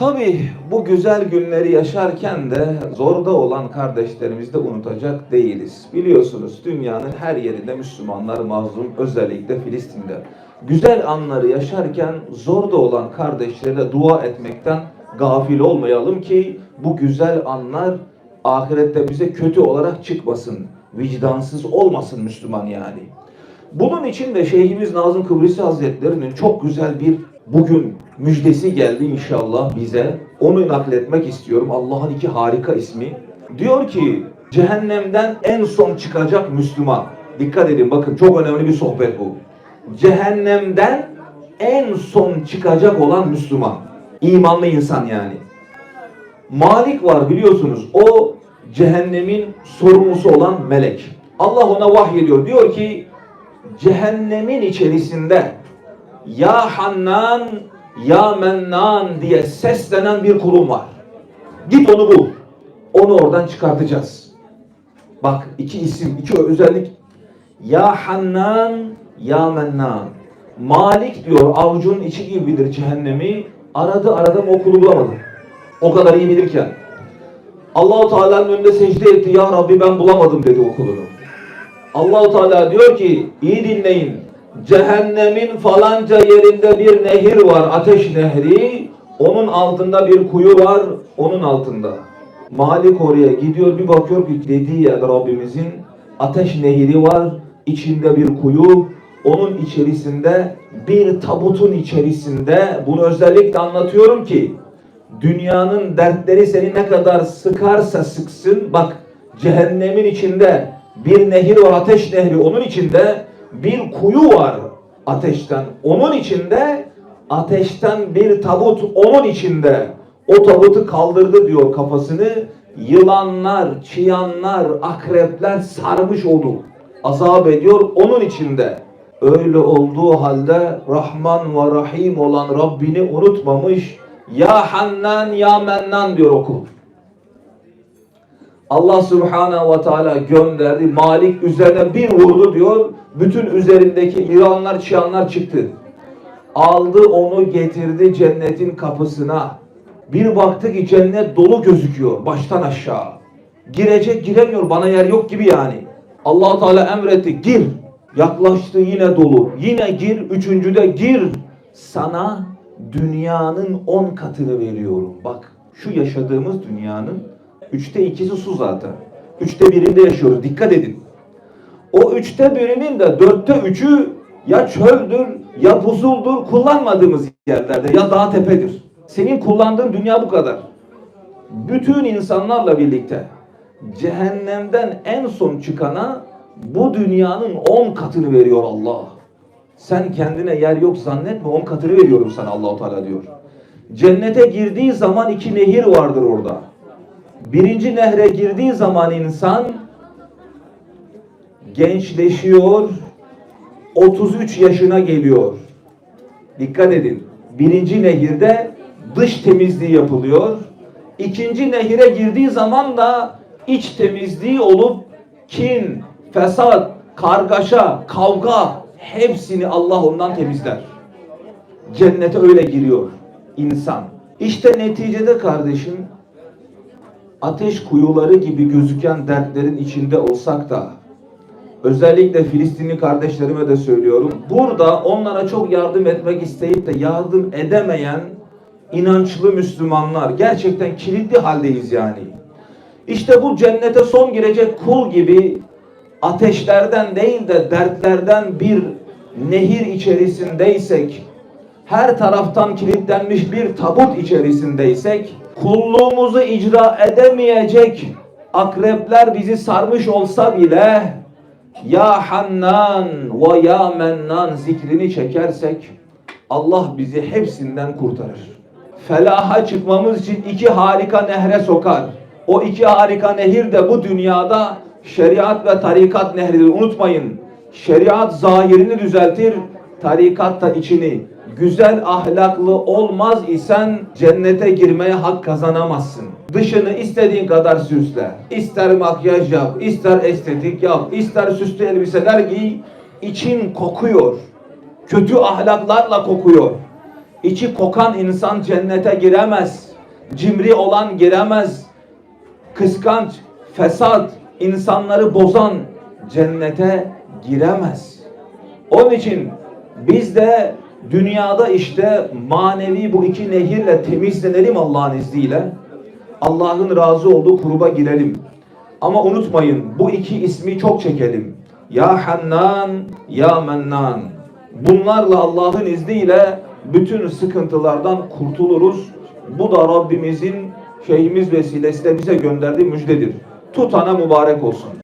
Tabii bu güzel günleri yaşarken de zorda olan kardeşlerimizi de unutacak değiliz. Biliyorsunuz dünyanın her yerinde Müslümanlar mazlum, özellikle Filistin'de. Güzel anları yaşarken zorda olan kardeşlere dua etmekten gafil olmayalım ki bu güzel anlar ahirette bize kötü olarak çıkmasın. Vicdansız olmasın Müslüman yani. Bunun için de Şeyhimiz Nazım Kıbrısı Hazretleri'nin çok güzel bir bugün müjdesi geldi inşallah bize. Onu nakletmek istiyorum. Allah'ın iki harika ismi. Diyor ki cehennemden en son çıkacak Müslüman. Dikkat edin bakın çok önemli bir sohbet bu. Cehennemden en son çıkacak olan Müslüman. İmanlı insan yani. Malik var biliyorsunuz. O cehennemin sorumlusu olan melek. Allah ona vahyediyor. Diyor ki cehennemin içerisinde ya Hannan ya Mennan diye seslenen bir kurum var. Git onu bul. Onu oradan çıkartacağız. Bak iki isim, iki özellik. Ya Hannan ya Mennan. Malik diyor avucunun içi gibidir cehennemi. Aradı aradı ama okulu bulamadı. O kadar iyi bilirken. Allahu Teala'nın önünde secde etti. Ya Rabbi ben bulamadım dedi okulunu. Allahu Teala diyor ki iyi dinleyin. Cehennemin falanca yerinde bir nehir var. Ateş nehri. Onun altında bir kuyu var. Onun altında. Malik oraya gidiyor bir bakıyor ki dediği yerde Rabbimizin ateş nehri var. içinde bir kuyu. Onun içerisinde bir tabutun içerisinde bunu özellikle anlatıyorum ki dünyanın dertleri seni ne kadar sıkarsa sıksın bak cehennemin içinde bir nehir var ateş nehri onun içinde bir kuyu var ateşten onun içinde ateşten bir tabut onun içinde o tabutu kaldırdı diyor kafasını yılanlar, çıyanlar, akrepler sarmış onu azap ediyor onun içinde öyle olduğu halde Rahman ve Rahim olan Rabbini unutmamış ya Hannan ya Mennan diyor okul. Allah Subhanahu ve Teala gönderdi. Malik üzerine bir vurdu diyor. Bütün üzerindeki yılanlar, çıyanlar çıktı. Aldı onu getirdi cennetin kapısına. Bir baktı ki cennet dolu gözüküyor baştan aşağı. Girecek giremiyor bana yer yok gibi yani. allah Teala emretti gir. Yaklaştı yine dolu. Yine gir. Üçüncüde gir. Sana dünyanın on katını veriyorum. Bak şu yaşadığımız dünyanın üçte ikisi su zaten. Üçte birinde yaşıyoruz. Dikkat edin. O üçte birinin de dörtte üçü ya çöldür ya buzuldur kullanmadığımız yerlerde ya dağ tepedir. Senin kullandığın dünya bu kadar. Bütün insanlarla birlikte cehennemden en son çıkana bu dünyanın on katını veriyor Allah. Sen kendine yer yok zannetme on katını veriyorum sana Allahu Teala diyor. Cennete girdiği zaman iki nehir vardır orada. Birinci nehre girdiği zaman insan gençleşiyor, 33 yaşına geliyor. Dikkat edin. Birinci nehirde dış temizliği yapılıyor. İkinci nehire girdiği zaman da iç temizliği olup kin, fesat, kargaşa, kavga hepsini Allah ondan temizler. Cennete öyle giriyor insan. İşte neticede kardeşim ateş kuyuları gibi gözüken dertlerin içinde olsak da özellikle Filistinli kardeşlerime de söylüyorum. Burada onlara çok yardım etmek isteyip de yardım edemeyen inançlı Müslümanlar gerçekten kilitli haldeyiz yani. İşte bu cennete son girecek kul gibi ateşlerden değil de dertlerden bir nehir içerisindeysek, her taraftan kilitlenmiş bir tabut içerisindeysek, kulluğumuzu icra edemeyecek akrepler bizi sarmış olsa bile ya Hannan ve ya Mennan zikrini çekersek Allah bizi hepsinden kurtarır. Felaha çıkmamız için iki harika nehre sokar. O iki harika nehir de bu dünyada şeriat ve tarikat nehridir. Unutmayın. Şeriat zahirini düzeltir, tarikat da içini. Güzel ahlaklı olmaz isen cennete girmeye hak kazanamazsın. Dışını istediğin kadar süsle. İster makyaj yap, ister estetik yap, ister süslü elbiseler giy. İçin kokuyor. Kötü ahlaklarla kokuyor. İçi kokan insan cennete giremez. cimri olan giremez. Kıskanç, fesat, insanları bozan cennete giremez. Onun için biz de dünyada işte manevi bu iki nehirle temizlenelim Allah'ın izniyle. Allah'ın razı olduğu kuruba girelim. Ama unutmayın bu iki ismi çok çekelim. Ya Hannan, Ya Mennan. Bunlarla Allah'ın izniyle bütün sıkıntılardan kurtuluruz. Bu da Rabbimizin şeyhimiz vesilesiyle bize gönderdiği müjdedir. Tutana mübarek olsun.